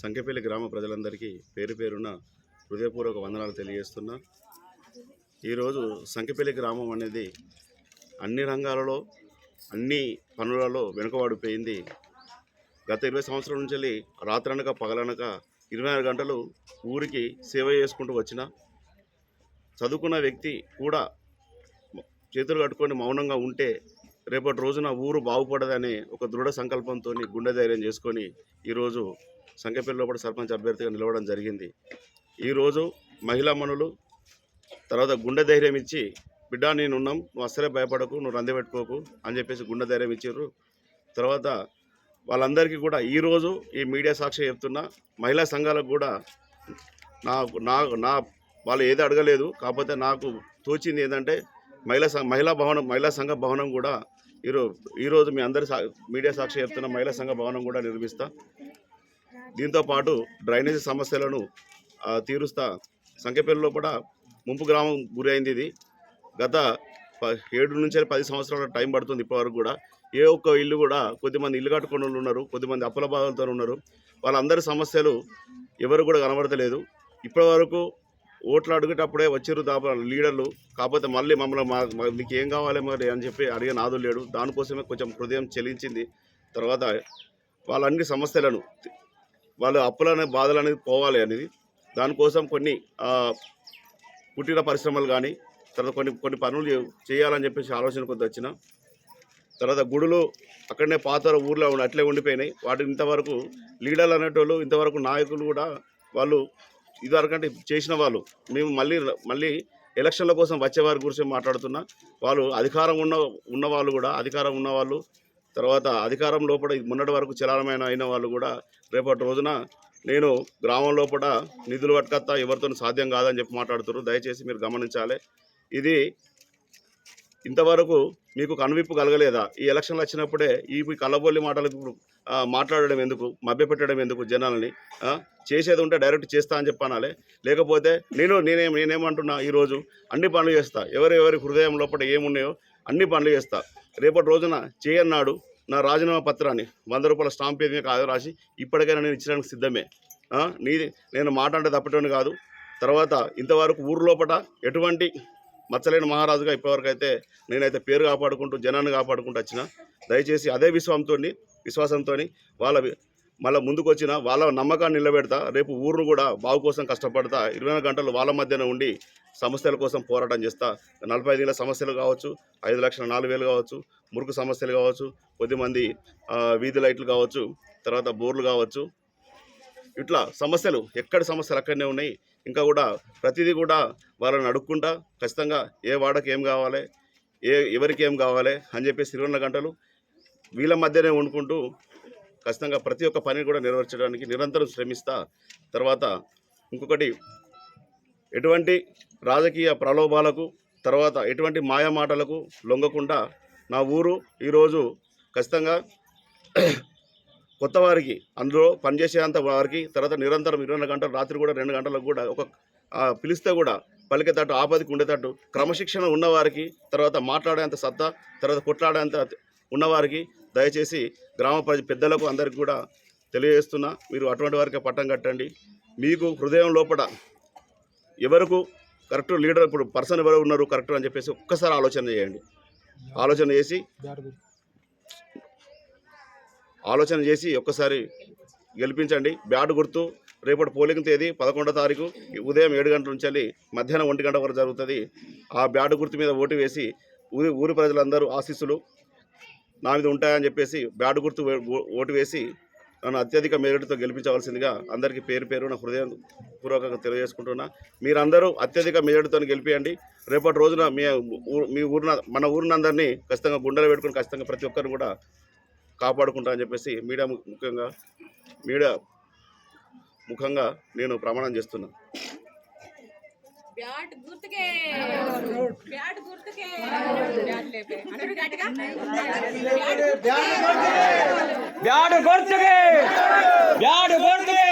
సంకెపల్లి గ్రామ ప్రజలందరికీ పేరు పేరున హృదయపూర్వక వందనాలు తెలియజేస్తున్నా. ఈరోజు సంకెపల్లి గ్రామం అనేది అన్ని రంగాలలో అన్ని పనులలో వెనుకబడిపోయింది. గత ఇరవై సంవత్సరాల నుంచి రాత్రనక పగలనక ఇరవై నాలుగు గంటలు ఊరికి సేవ చేసుకుంటూ వచ్చిన చదువుకున్న వ్యక్తి కూడా చేతులు కట్టుకొని మౌనంగా ఉంటే రేపటి రోజున ఊరు బాగుపడదని ఒక దృఢ సంకల్పంతో గుండె ధైర్యం చేసుకొని ఈరోజు సంఖ్యపల్లి లోపల సర్పంచ్ అభ్యర్థిగా నిలవడం జరిగింది. ఈరోజు మహిళా మనులు తర్వాత గుండె ధైర్యం ఇచ్చి బిడ్డ నేను ఉన్నాం నువ్వు అస్సలే భయపడకు నువ్వు రందిపెట్టుకోకు అని చెప్పేసి గుండె ధైర్యం ఇచ్చారు. తర్వాత వాళ్ళందరికీ కూడా ఈరోజు ఈ మీడియా సాక్షి చెప్తున్నా మహిళా సంఘాలకు కూడా నా నా వాళ్ళు ఏది అడగలేదు కాకపోతే నాకు తోచింది ఏంటంటే మహిళా సంఘ మహిళా భవనం మహిళా సంఘ భవనం కూడా ఈరోజు ఈరోజు మీ అందరి సా మీడియా సాక్షి చెప్తున్న మహిళా సంఘ భవనం కూడా నిర్మిస్తా. దీంతో పాటు డ్రైనేజీ సమస్యలను తీరుస్తా. సంఖ్యపల్లిలో కూడా ముంపు గ్రామం గురి ఇది. గత ప- ఏడు నుంచి పది సంవత్సరాల టైం పడుతుంది ఇప్పటివరకు కూడా. ఏ ఒక్క ఇల్లు కూడా కొద్దిమంది ఇల్లు కట్టుకున్న వాళ్ళు ఉన్నారు కొద్దిమంది అప్పుల బాధలతో ఉన్నారు. వాళ్ళందరి సమస్యలు ఎవరు కూడా కనబడతలేదు. ఇప్పటివరకు ఓట్లు అడిగేటప్పుడే వచ్చిర్రు దాప లీడర్లు. కాకపోతే మళ్ళీ మమ్మల్ని మా మీకు ఏం కావాలి మరి అని చెప్పి అడిగే నాదు లేడు. దానికోసమే కొంచెం హృదయం చెలించింది. తర్వాత వాళ్ళన్ని సమస్యలను వాళ్ళ అప్పులనే బాధలు అనేది పోవాలి అనేది. దానికోసం కొన్ని కుటీర పరిశ్రమలు కానీ తర్వాత కొన్ని కొన్ని పనులు చేయాలని చెప్పేసి ఆలోచన కొద్ది వచ్చిన. తర్వాత గుడులు అక్కడనే పాత ఊర్లో అట్లే ఉండిపోయినాయి. వాటిని ఇంతవరకు లీడర్లు అనేటోళ్ళు ఇంతవరకు నాయకులు కూడా వాళ్ళు ఇదివరకంటే చేసిన వాళ్ళు మేము మళ్ళీ మళ్ళీ ఎలక్షన్ల కోసం వచ్చేవారి గురించి మాట్లాడుతున్నా. వాళ్ళు అధికారం ఉన్న ఉన్న వాళ్ళు కూడా అధికారం ఉన్నవాళ్ళు తర్వాత అధికారం లోపల మొన్నటి వరకు చలారమైన అయిన వాళ్ళు కూడా రేపటి రోజున నేను గ్రామం లోపల నిధులు పట్టుకత్తా ఎవరితో సాధ్యం కాదని చెప్పి మాట్లాడుతున్నారు. దయచేసి మీరు గమనించాలి. ఇది ఇంతవరకు మీకు కనువిప్పు కలగలేదా? ఈ ఎలక్షన్లు వచ్చినప్పుడే ఈ కళ్ళబొల్లి మాటలు ఇప్పుడు మాట్లాడడం ఎందుకు? మభ్యపెట్టడం ఎందుకు జనాలని? చేసేది ఉంటే డైరెక్ట్ చేస్తా అని చెప్పానాలే. లేకపోతే నేను నేనేం నేనేమంటున్నా ఈరోజు? అన్ని పనులు చేస్తా. ఎవరెవరి హృదయం లోపల ఏమున్నాయో అన్ని పనులు చేస్తా. రేపటి రోజున చేయన్నాడు నా రాజీనామా పత్రాన్ని. వంద రూపాయల స్టాంప్ మీద కాదు రాసి ఇప్పటికైనా నేను ఇచ్చడానికి సిద్ధమే. నీది నేను మాట అంటే తప్పటం కాదు. తర్వాత ఇంతవరకు ఊరు లోపల ఎటువంటి మచ్చలేని మహారాజుగా ఇప్పటివరకు అయితే నేనైతే పేరు కాపాడుకుంటూ జనాన్ని కాపాడుకుంటూ వచ్చిన. దయచేసి అదే విశ్వాసంతో విశ్వాసంతో వాళ్ళ మళ్ళీ ముందుకు వచ్చిన వాళ్ళ నమ్మకాన్ని నిలబెడతా రేపు ఊరును కూడా బావు కోసం కష్టపడతా ఇరవై గంటలు వాళ్ళ మధ్యన ఉండి సమస్యల కోసం పోరాటం చేస్తా. నలభై ఐదు వేల సమస్యలు కావచ్చు ఐదు లక్షల నాలుగు వేలు కావచ్చు మురుకు సమస్యలు కావచ్చు కొద్దిమంది వీధి లైట్లు కావచ్చు తర్వాత బోర్లు కావచ్చు ఇట్లా సమస్యలు ఎక్కడ సమస్యలు అక్కడనే ఉన్నాయి. ఇంకా కూడా ప్రతిదీ కూడా వాళ్ళని అడుక్కుంటా ఖచ్చితంగా ఏ వాడకి ఏం కావాలి ఏ ఎవరికి ఏం కావాలి అని చెప్పేసి ఇరవై గంటలు వీళ్ళ మధ్యనే వండుకుంటూ ఖచ్చితంగా ప్రతి ఒక్క పని కూడా నెరవేర్చడానికి నిరంతరం శ్రమిస్తా. తర్వాత ఇంకొకటి ఎటువంటి రాజకీయ ప్రలోభాలకు తర్వాత ఎటువంటి మాయ మాటలకు లొంగకుండా నా ఊరు ఈరోజు ఖచ్చితంగా కొత్త వారికి అందులో పనిచేసేంత వారికి తర్వాత నిరంతరం ఇరవై గంటలు రాత్రి కూడా రెండు గంటలకు కూడా ఒక పిలిస్తే కూడా పలికేటట్టు ఆపదికి ఉండేటట్టు క్రమశిక్షణ ఉన్నవారికి తర్వాత మాట్లాడేంత సత్తా తర్వాత కొట్లాడేంత ఉన్నవారికి దయచేసి గ్రామ పెద్దలకు అందరికి కూడా తెలియజేస్తున్నా. మీరు అటువంటి వారికి పట్టం కట్టండి. మీకు హృదయం లోపల ఎవరకు కరెక్ట్ లీడర్ ఇప్పుడు పర్సన్ ఎవరు ఉన్నారు కరెక్ట్ అని చెప్పేసి ఒక్కసారి ఆలోచన చేయండి. ఆలోచన చేసి ఆలోచన చేసి ఒక్కసారి గెలిపించండి. బ్యాట్ గుర్తు రేపటి పోలింగ్ తేదీ పదకొండో తారీఖు ఉదయం ఏడు గంటల నుంచి మధ్యాహ్నం ఒంటి గంట వరకు జరుగుతుంది. ఆ బ్యాట్ గుర్తు మీద ఓటు వేసి ఊరి ఊరి ప్రజలందరూ ఆశీస్సులు నా మీద ఉంటాయని చెప్పేసి బ్యాట్ గుర్తు ఓ- ఓటు వేసి నన్ను అత్యధిక మెరిట్తో గెలిపించవలసిందిగా అందరికీ పేరు పేరు నా హృదయం పూర్వకంగా తెలియజేసుకుంటున్నా. మీరందరూ అత్యధిక మేరటుతో గెలిపియండి. రేపటి రోజున మీ ఊ- మీ ఊరిన మన ఊరినందరినీ ఖచ్చితంగా గుండెలు పెట్టుకుని ఖచ్చితంగా ప్రతి ఒక్కరిని కూడా కాపాడుకుంటా అని చెప్పేసి మీడియా ముఖ్యంగా మీడియా ముఖంగా నేను ప్రమాణం చేస్తున్నా. బ్యాట్ గుర్తుకే. బ్యాట్ గుర్తుకే. బ్యాట్ బ్యాట్ గుర్తుకే.